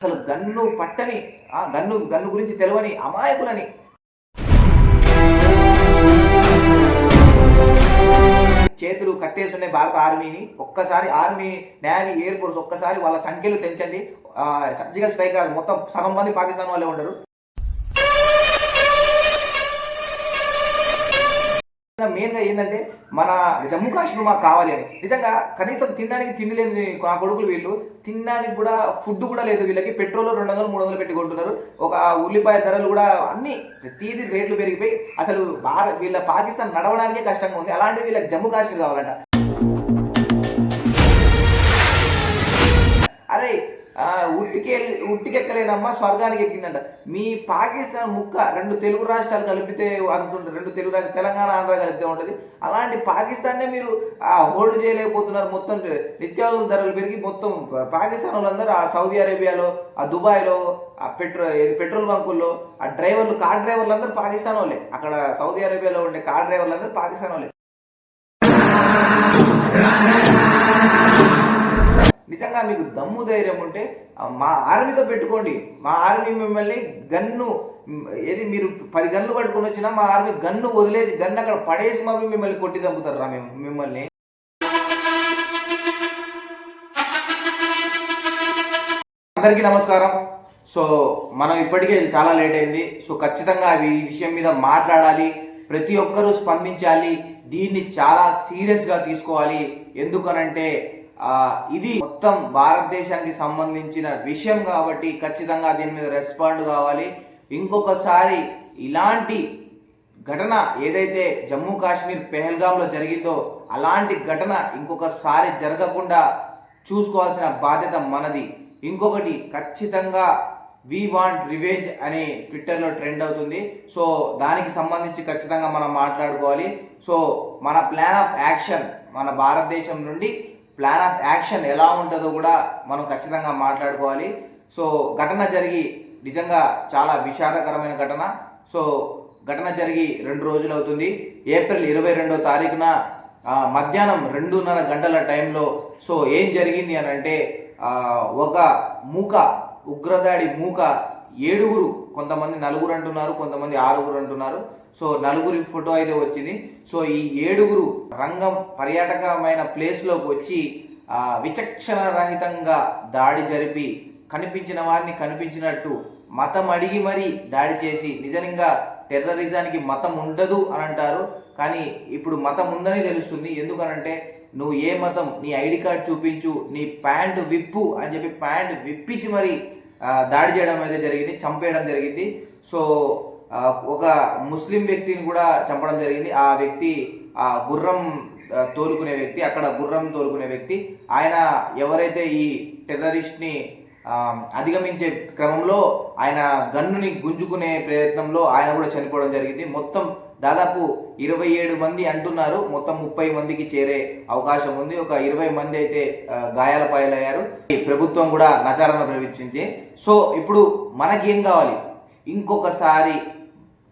అసలు గన్ను పట్టని ఆ గన్ను గన్ను గురించి తెలియని అమాయకులని. చేతులు కట్టేస్తున్నాయి భారత ఆర్మీని ఒక్కసారి ఆర్మీ నేవీ ఎయిర్ ఫోర్స్ ఒక్కసారి వాళ్ళ సంఖ్యలు తెంచండి. సర్జికల్ స్ట్రైక్ కాదు మొత్తం సగం మంది పాకిస్తాన్ వాళ్ళే ఉండరు మెయిన్గా ఏంటంటే మన జమ్మూ కాశ్మీర్ మాకు కావాలి అని. నిజంగా కనీసం తినడానికి తిండి లేని నా కొడుకులు వీళ్ళు తినడానికి కూడా ఫుడ్ కూడా లేదు. వీళ్ళకి పెట్రోల్ రెండు వందలు మూడు వందలు పెట్టి కొంటున్నారు. ఒక ఉల్లిపాయ ధరలు కూడా అన్ని ప్రతిదీ రేట్లు పెరిగిపోయి అసలు భారత్ వీళ్ళ పాకిస్తాన్ నడవడానికే కష్టంగా ఉంది. అలాంటిది వీళ్ళకి జమ్మూ కాశ్మీర్ కావాలంట. ఉట్టికి ఉట్టికెక్కలేనమ్మా స్వర్గానికి ఎక్కిందంట. మీ పాకిస్తాన్ ముక్క రెండు తెలుగు రాష్ట్రాలు కలిపితే అంతుంటుంది రెండు తెలుగు రాష్ట్రాలు తెలంగాణ ఆంధ్ర కలిపితే ఉంటుంది. అలాంటి పాకిస్తాన్నే మీరు ఆ హోల్డ్ చేయలేకపోతున్నారు మొత్తం. నిత్యావసర ధరలు పెరిగి మొత్తం పాకిస్తాన్ వాళ్ళందరూ ఆ సౌదీ అరేబియాలో ఆ దుబాయ్లో ఆ పెట్రోల్ పెట్రోల్ బంకుల్లో ఆ డ్రైవర్లు కార్ డ్రైవర్లు అందరూ పాకిస్తాన్ వాళ్ళే. అక్కడ సౌదీ అరేబియాలో ఉండే కార్ డ్రైవర్లు అందరూ పాకిస్తాన్ వాళ్ళే. నిజంగా మీకు దమ్ము ధైర్యం ఉంటే మా ఆర్మీతో పెట్టుకోండి. మా ఆర్మీ మిమ్మల్ని గన్ను ఏది మీరు పది గన్లు పట్టుకొని వచ్చినా మా ఆర్మీ గన్ను వదిలేసి గన్ను అక్కడ పడేసి మా మిమ్మల్ని కొట్టి చంపుతారు రా మేము మిమ్మల్ని. అందరికీ నమస్కారం. సో మనం ఇప్పటికే ఇది చాలా లేట్ అయింది. సో ఖచ్చితంగా అవి ఈ విషయం మీద మాట్లాడాలి. ప్రతి ఒక్కరూ స్పందించాలి. దీన్ని చాలా సీరియస్గా తీసుకోవాలి. ఎందుకనంటే ఇది మొత్తం భారతదేశానికి సంబంధించిన విషయం కాబట్టి ఖచ్చితంగా దీని మీద రెస్పాండ్ కావాలి. ఇంకొకసారి ఇలాంటి ఘటన ఏదైతే జమ్మూ కాశ్మీర్ పెహల్గాంలో జరిగిందో అలాంటి ఘటన ఇంకొకసారి జరగకుండా చూసుకోవాల్సిన బాధ్యత మనది. ఇంకొకటి ఖచ్చితంగా వి వాంట్ రివేజ్ అని ట్విట్టర్లో ట్రెండ్ అవుతుంది. సో దానికి సంబంధించి ఖచ్చితంగా మనం మాట్లాడుకోవాలి. సో మన ప్లాన్ ఆఫ్ యాక్షన్ మన భారతదేశం నుండి ప్లాన్ ఆఫ్ యాక్షన్ ఎలా ఉంటుందో కూడా మనం ఖచ్చితంగా మాట్లాడుకోవాలి. సో ఘటన జరిగి నిజంగా చాలా విషాదకరమైన ఘటన. సో ఘటన జరిగి రెండు రోజులు అవుతుంది. ఏప్రిల్ ఇరవై రెండో తారీఖున మధ్యాహ్నం రెండున్నర గంటల టైంలో సో ఏం జరిగింది అని అంటే ఒక మూక ఉగ్రదాడి మూక ఏడుగురు కొంతమంది నలుగురు అంటున్నారు కొంతమంది ఆరుగురు అంటున్నారు. సో నలుగురి ఫోటో అయితే వచ్చింది. సో ఈ ఏడుగురు రంగం పర్యాటకమైన ప్లేస్లోకి వచ్చి విచక్షణ రహితంగా దాడి జరిపి కనిపించిన వారిని కనిపించినట్టు మతం అడిగి మరీ దాడి చేసి నిజంగా టెర్రరిజానికి మతం ఉండదు అని అంటారు. కానీ ఇప్పుడు మతం ఉందని తెలుస్తుంది. ఎందుకనంటే నువ్వు ఏ మతం నీ ఐడి కార్డ్ చూపించు నీ ప్యాంటు విప్పు అని చెప్పి ప్యాంట్ విప్పించి మరి దాడి చేయడం అయితే జరిగింది చంపేయడం జరిగింది. సో ఒక ముస్లిం వ్యక్తిని కూడా చంపడం జరిగింది. ఆ వ్యక్తి ఆ గుర్రం తోలుకునే వ్యక్తి అక్కడ గుర్రం తోలుకునే వ్యక్తి. ఆయన ఎవరైతే ఈ టెర్రరిస్ట్ని అధిగమించే క్రమంలో ఆయన గన్నుని గుంజుకునే ప్రయత్నంలో ఆయన కూడా చనిపోవడం జరిగింది. మొత్తం దాదాపు ఇరవై ఏడు మంది అంటున్నారు. మొత్తం ముప్పై మందికి చేరే అవకాశం ఉంది. ఒక ఇరవై మంది అయితే గాయాల పాయలయ్యారు ఈ ప్రభుత్వం కూడా నచారణ ప్రవేశించింది. సో ఇప్పుడు మనకేం కావాలి? ఇంకొకసారి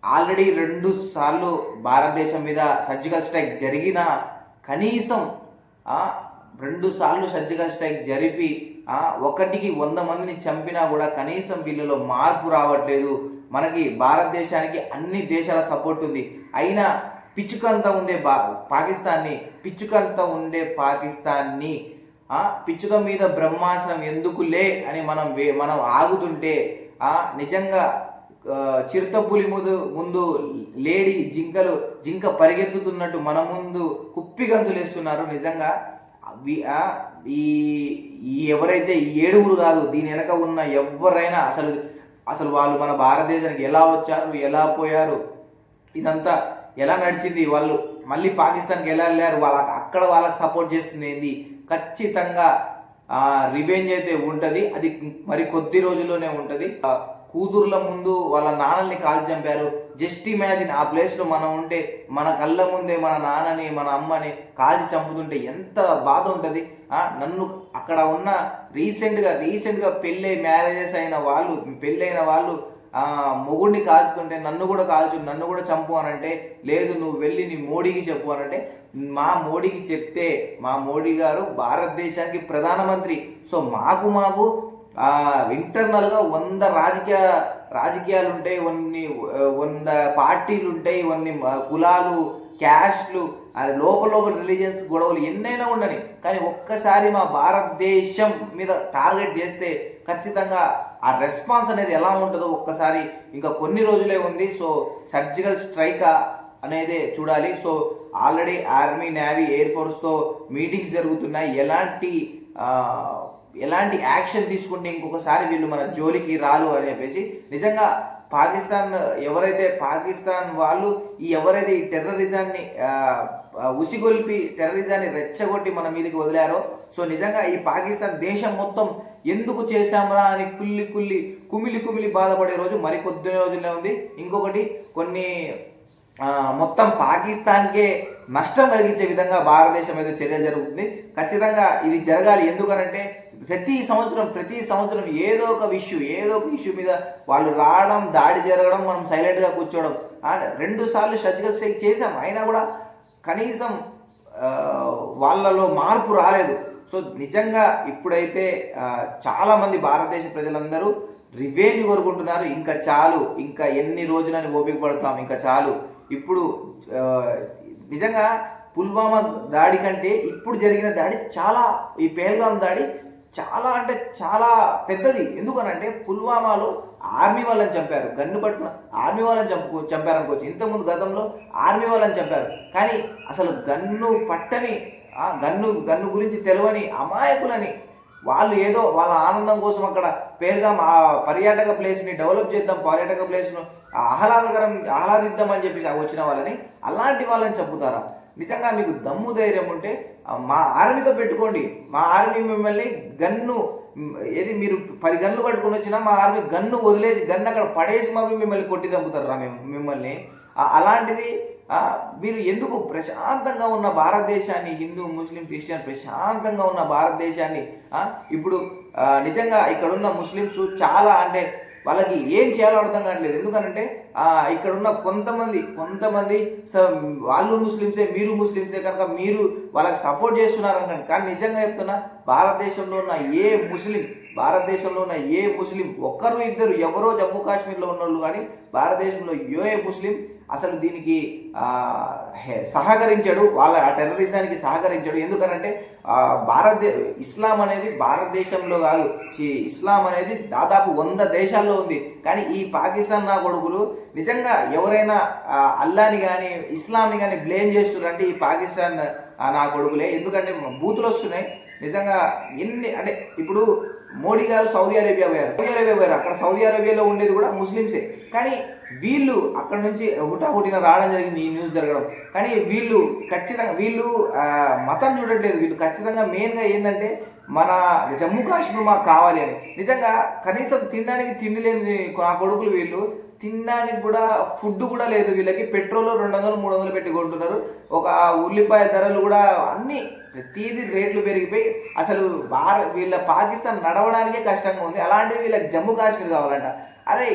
ఆల్రెడీ రెండు సార్లు భారతదేశం మీద సర్జికల్ స్ట్రైక్ జరిగిన కనీసం రెండు సార్లు సర్జికల్ స్ట్రైక్ జరిపి ఒకటికి వంద మందిని చంపినా కూడా కనీసం వీళ్ళలో మార్పు రావట్లేదు. మనకి భారతదేశానికి అన్ని దేశాల సపోర్ట్ ఉంది. అయినా పిచ్చుకంత ఉండే బా పాకిస్తాన్ని పిచ్చుకంత ఉండే పాకిస్తాన్ని పిచ్చుక మీద బ్రహ్మాసనం ఎందుకులే అని మనం వే- మనం ఆగుతుంటే నిజంగా చిరుతపులి ముందు ముందు లేడీ జింకలు జింక పరిగెత్తుతున్నట్టు మన ముందు కుప్పిగంతులు వేస్తున్నారు నిజంగా అవి- ఈ ఎవరైతే ఈ ఏడుగురు కాదు దీని వెనక ఉన్న ఎవరైనా అసలు అసలు వాళ్ళు మన భారతదేశానికి ఎలా వచ్చారు ఎలా పోయారు ఇదంతా ఎలా నడిచింది వాళ్ళు మళ్ళీ పాకిస్తాన్కి ఎలా వెళ్ళారు వాళ్ళకి అక్కడ వాళ్ళకి సపోర్ట్ చేస్తుంది ఏంది ఖచ్చితంగా రివెంజ్ అయితే ఉంటుంది అది మరి కొద్ది రోజుల్లోనే ఉంటుంది. కూతుర్ల ముందు వాళ్ళ నాన్నల్ని కాల్చి చంపారు. జస్ట్ ఇమాజిన్ ఆ ప్లేస్లో మనం ఉంటే మన కళ్ళ ముందే మన నాన్నని మన అమ్మని కాల్చి చంపుతుంటే ఎంత బాధ ఉంటుంది. నన్ను అక్కడ ఉన్న రీసెంట్గా రీసెంట్గా పెళ్ళి మ్యారేజెస్ అయిన వాళ్ళు పెళ్ళైన వాళ్ళు మొగుడిని కాల్చుతుంటే నన్ను కూడా కాల్చు నన్ను కూడా చంపు అనంటే లేదు నువ్వు వెళ్ళి నీ మోడీకి చెప్పు అనంటే మా మోడీకి చెప్తే మా మోడీ గారు భారతదేశానికి ప్రధానమంత్రి. సో మాకు మాకు ఇంటర్నల్గా వంద రాజకీయ రాజకీయాలు ఉంటాయి కొన్ని వంద పార్టీలు ఉంటాయి కొన్ని కులాలు క్యాస్ట్లు అది లోపల లోపల రిలీజియన్స్ గొడవలు ఎన్నైనా ఉండని. కానీ ఒక్కసారి మా భారతదేశం మీద టార్గెట్ చేస్తే ఖచ్చితంగా ఆ రెస్పాన్స్ అనేది ఎలా ఉంటుందో ఒక్కసారి ఇంకా కొన్ని రోజులే ఉంది. సో సర్జికల్ స్ట్రైక్ అనేది చూడాలి. So already army navy air ఫోర్స్తో meetings జరుగుతున్నాయి. ఎలాంటి ఎలాంటి యాక్షన్ తీసుకుంటే ఇంకొకసారి వీళ్ళు మన జోలికి రాలు అని చెప్పేసి నిజంగా పాకిస్తాన్ ఎవరైతే పాకిస్తాన్ వాళ్ళు ఈ ఎవరైతే ఈ టెర్రరిజాన్ని ఉసిగొల్పి టెర్రరిజాన్ని రెచ్చగొట్టి మన మీదకి వదిలారో సో నిజంగా ఈ పాకిస్తాన్ దేశం మొత్తం ఎందుకు చేశామరా అని కుల్లి కుల్లి కుమిలి కుమిలి బాధపడే రోజు మరి కొద్ది రోజుల్లో ఉంది. ఇంకొకటి కొన్ని మొత్తం పాకిస్తాన్కే నష్టం కలిగించే విధంగా భారతదేశం మీద చర్యలు జరుగుతుంది. ఖచ్చితంగా ఇది జరగాలి. ఎందుకనంటే ప్రతి సంవత్సరం ప్రతి సంవత్సరం ఏదో ఒక ఇష్యూ ఏదో ఒక ఇష్యూ మీద వాళ్ళు రావడం దాడి జరగడం మనం సైలెంట్గా కూర్చోవడం. అండ్ రెండు సార్లు సర్జికల్ స్ట్రైక్ చేసాం అయినా కూడా కనీసం వాళ్ళలో మార్పు రాలేదు. సో నిజంగా ఇప్పుడైతే చాలామంది భారతదేశ ప్రజలందరూ రివేంజ్ కోరుకుంటున్నారు. ఇంకా చాలు. ఇంకా ఎన్ని రోజులని ఓపిక పడతాం? ఇంకా చాలు. ఇప్పుడు నిజంగా పుల్వామా దాడి కంటే ఇప్పుడు జరిగిన దాడి చాలా ఈ పేల్గాం దాడి చాలా అంటే చాలా పెద్దది. ఎందుకనంటే పుల్వామాలో ఆర్మీ వాళ్ళని చంపారు. గన్ను పట్టుకున్న ఆర్మీ వాళ్ళని చంపు చంపారనుకోవచ్చు. ఇంతకుముందు గతంలో ఆర్మీ వాళ్ళని చంపారు. కానీ అసలు గన్ను పట్టని గన్ను గన్ను గురించి తెలియని అమాయకులని వాళ్ళు ఏదో వాళ్ళ ఆనందం కోసం అక్కడ పేరుగా ఆ పర్యాటక ప్లేస్ని డెవలప్ చేద్దాం పర్యాటక ప్లేస్ను ఆహ్లాదకరం ఆహ్లాదిద్దామని చెప్పేసి వచ్చిన వాళ్ళని అలాంటి వాళ్ళని చంపుతారా? నిజంగా మీకు దమ్ము ధైర్యం ఉంటే మా ఆర్మీతో పెట్టుకోండి. మా ఆర్మీ మిమ్మల్ని గన్ను ఏది మీరు పది గన్నులు పట్టుకుని వచ్చినా మా ఆర్మీ గన్ను వదిలేసి గన్ను అక్కడ పడేసి మమ్మీ మిమ్మల్ని కొట్టి చంపుతారు రా మేము మిమ్మల్ని అలాంటిది మీరు ఎందుకు ప్రశాంతంగా ఉన్న భారతదేశాన్ని హిందూ ముస్లిం క్రిస్టియన్ ప్రశాంతంగా ఉన్న భారతదేశాన్ని ఇప్పుడు నిజంగా ఇక్కడున్న ముస్లిమ్స్ చాలా అంటే వాళ్ళకి ఏం చేయాలో అర్థం కావట్లేదు. ఎందుకనంటే ఇక్కడ ఉన్న కొంతమంది కొంతమంది స- వాళ్ళు ముస్లిమ్సే మీరు ముస్లిమ్సే కనుక మీరు వాళ్ళకి సపోర్ట్ చేస్తున్నారు అనుకోండి కానీ నిజంగా చెప్తున్నా భారతదేశంలో ఉన్న ఏ ముస్లిం భారతదేశంలో ఉన్న ఏ ముస్లిం ఒక్కరు ఇద్దరు ఎవరో జమ్మూ కాశ్మీర్లో ఉన్నోళ్ళు కానీ భారతదేశంలో ఏ ముస్లిం అసలు దీనికి సహకరించాడు వాళ్ళ ఆ టెర్రరిజానికి సహకరించాడు. ఎందుకనంటే భారతదే ఇస్లాం అనేది భారతదేశంలో కాదు. ఇస్లాం అనేది దాదాపు వంద దేశాల్లో ఉంది. కానీ ఈ పాకిస్తాన్ నా కొడుకులు నిజంగా ఎవరైనా అల్లాని కానీ ఇస్లాంని కానీ బ్లేమ్ చేస్తున్నారంటే ఈ పాకిస్తాన్ నా కొడుకులే. ఎందుకంటే బూతులు వస్తున్నాయి నిజంగా ఎన్ని అంటే ఇప్పుడు మోడీ గారు సౌదీ అరేబియా పోయారు. సౌదీ అరేబియా పోయారు. అక్కడ సౌదీ అరేబియాలో ఉండేది కూడా ముస్లిమ్సే. కానీ వీళ్ళు అక్కడ నుంచి హుటాహుటిన రావడం జరిగింది ఈ న్యూస్ జరగడం. కానీ వీళ్ళు ఖచ్చితంగా వీళ్ళు మతం చూడట్లేదు. వీళ్ళు ఖచ్చితంగా మెయిన్గా ఏంటంటే మన జమ్మూ కాశ్మీర్ మాకు కావాలి అని. నిజంగా కనీసం తినడానికి తిండి లేని నా కొడుకులు వీళ్ళు తినడానికి కూడా ఫుడ్ కూడా లేదు. వీళ్ళకి పెట్రోల్ రెండు వందలు మూడు వందలు పెట్టి కొంటున్నారు. ఒక ఉల్లిపాయ ధరలు కూడా అన్నీ ప్రతిదీ రేట్లు పెరిగిపోయి అసలు భారత్ వీళ్ళ పాకిస్తాన్ నడవడానికే కష్టంగా ఉంది. అలాంటిది వీళ్ళకి జమ్మూ కాశ్మీర్ కావాలంట. అరే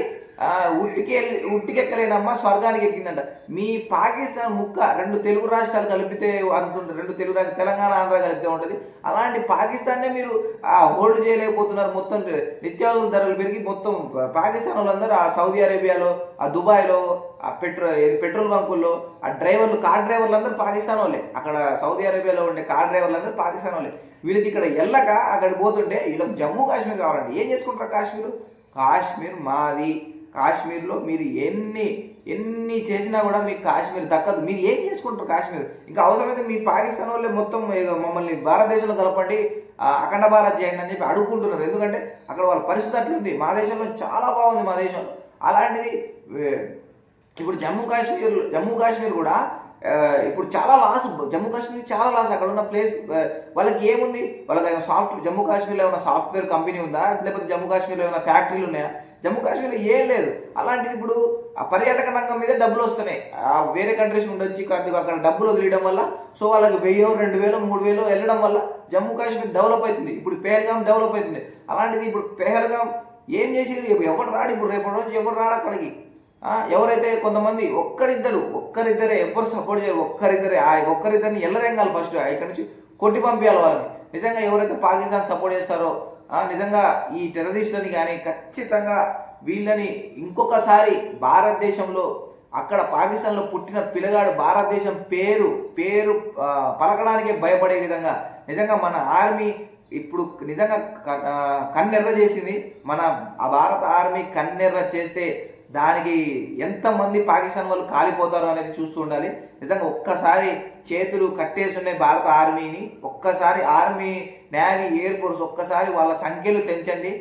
ఉట్టికి ఉట్టికెక్కలేనమ్మా స్వర్గానికి ఎక్కిందంట. మీ పాకిస్తాన్ ముక్క రెండు తెలుగు రాష్ట్రాలు కలిపితే అంతుంటుంది రెండు తెలుగు రాష్ట్రాలు తెలంగాణ ఆంధ్ర కలిపితే ఉంటుంది. అలాంటి పాకిస్తాన్నే మీరు హోల్డ్ చేయలేకపోతున్నారు మొత్తం నిత్యావసర ధరలు పెరిగి మొత్తం పాకిస్తాన్ వాళ్ళందరూ ఆ సౌదీ అరేబియాలో ఆ దుబాయ్లో ఆ పెట్రోల్ పెట్రోల్ బంకుల్లో ఆ డ్రైవర్లు కార్ డ్రైవర్లు అందరూ పాకిస్తాన్ వాళ్ళే. అక్కడ సౌదీ అరేబియాలో ఉండే కార్ డ్రైవర్లు అందరూ పాకిస్తాన్ వాళ్ళే. వీళ్ళకి ఇక్కడ వెళ్ళక అక్కడికి పోతుంటే వీళ్ళకి జమ్మూ కాశ్మీర్ కావాలండి. ఏం చేసుకుంటారు కాశ్మీర్? కాశ్మీర్ మాది. కాశ్మీర్లో మీరు ఎన్ని ఎన్ని చేసినా కూడా మీకు కాశ్మీర్ దక్కదు. మీరు ఏం చేసుకుంటారు కాశ్మీర్? ఇంకా అవసరమైతే మీ పాకిస్తాన్ వాళ్ళే మొత్తం ఇక మమ్మల్ని భారతదేశంలో కలపండి అఖండ భారత్ చేయండి అని చెప్పి అడుగుకుంటున్నారు ఎందుకంటే అక్కడ వాళ్ళ పరిస్థితి అట్లుంది. మా దేశంలో చాలా బాగుంది మా దేశంలో. అలాంటిది ఇప్పుడు జమ్మూ కాశ్మీర్ జమ్మూ కాశ్మీర్ కూడా ఇప్పుడు చాలా లాస్ జమ్మూ కాశ్మీర్ చాలా లాస్. అక్కడ ఉన్న ప్లేస్ వాళ్ళకి ఏముంది? వాళ్ళకి ఏమైనా సాఫ్ట్ జమ్మూ కాశ్మీర్లో ఏమైనా సాఫ్ట్వేర్ కంపెనీ ఉందా? లేకపోతే జమ్మూ కాశ్మీర్లో ఏమైనా ఫ్యాక్టరీలు ఉన్నాయా? జమ్మూ కాశ్మీర్లో ఏం లేదు. అలాంటిది ఇప్పుడు ఆ పర్యాటక రంగం మీద డబ్బులు వస్తున్నాయి. ఆ వేరే కంట్రీస్ నుండి వచ్చి కొద్దిగా అక్కడ డబ్బులు వదిలేయడం వల్ల సో వాళ్ళకి వెయ్యో రెండు వేలు మూడు వేలు వెళ్ళడం వల్ల జమ్మూ కాశ్మీర్ డెవలప్ అవుతుంది. ఇప్పుడు పేహల్గాం డెవలప్ అవుతుంది. అలాంటిది ఇప్పుడు పేహల్గాం ఏం చేసేది? ఎవరు రాడు ఇప్పుడు? రేపటి రోజు ఎవరు రాడు అక్కడికి? ఎవరైతే కొంతమంది ఒక్కరిద్దరు ఒక్కరిద్దరే ఎవరు సపోర్ట్ చేయరు. ఒక్కరిద్దరే ఆ ఒక్కరిద్దరిని ఎల్లదెంగాలి ఫస్ట్ ఇక్కడ నుంచి కొట్టి పంపించాలి వాళ్ళని. నిజంగా ఎవరైతే పాకిస్తాన్ సపోర్ట్ చేస్తారో నిజంగా ఈ టెర్రరిస్టులని కానీ ఖచ్చితంగా వీళ్ళని ఇంకొకసారి భారతదేశంలో అక్కడ పాకిస్తాన్లో పుట్టిన పిల్లగాడు భారతదేశం పేరు పేరు పలకడానికే భయపడే విధంగా నిజంగా మన ఆర్మీ ఇప్పుడు నిజంగా క- కన్నెర్ర చేసింది. మన ఆ భారత ఆర్మీ కన్నెర్ర చేస్తే దానికి ఎంతమంది పాకిస్తాన్ వాళ్ళు కాలిపోతారు అనేది చూస్తూ ఉండాలి. నిజంగా ఒక్కసారి చేతులు కట్టేసి భారత ఆర్మీని ఒక్కసారి ఆర్మీ నేవీ ఎయిర్ ఫోర్స్ ఒక్కసారి వాళ్ళ సంఖ్యలు పెంచండి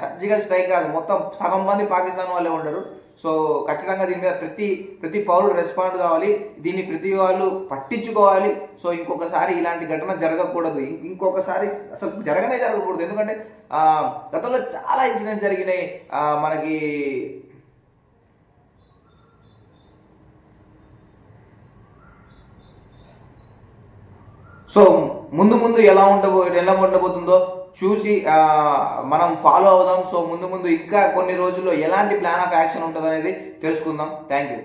సర్జికల్ స్ట్రైక్ కాదు మొత్తం సగం మంది పాకిస్తాన్ వాళ్ళే ఉండరు. సో ఖచ్చితంగా దీని మీద ప్రతి ప్రతి పౌరుడు రెస్పాండ్ కావాలి. దీన్ని ప్రతి వాళ్ళు పట్టించుకోవాలి. సో ఇంకొకసారి ఇలాంటి ఘటన జరగకూడదు. ఇంకొకసారి అసలు జరగనే జరగకూడదు. ఎందుకంటే గతంలో చాలా ఇన్సిడెంట్స్ జరిగినాయి. మనకి సో ముందు ముందు ఎలా ఉండబో ఎలా ఉండబోతుందో చూసి మనం ఫాలో అవుదాం. సో ముందు ముందు ఇంకా కొన్ని రోజుల్లో ఎలాంటి ప్లాన్ ఆఫ్ యాక్షన్ ఉంటుంది అనేది తెలుసుకుందాం. Thank you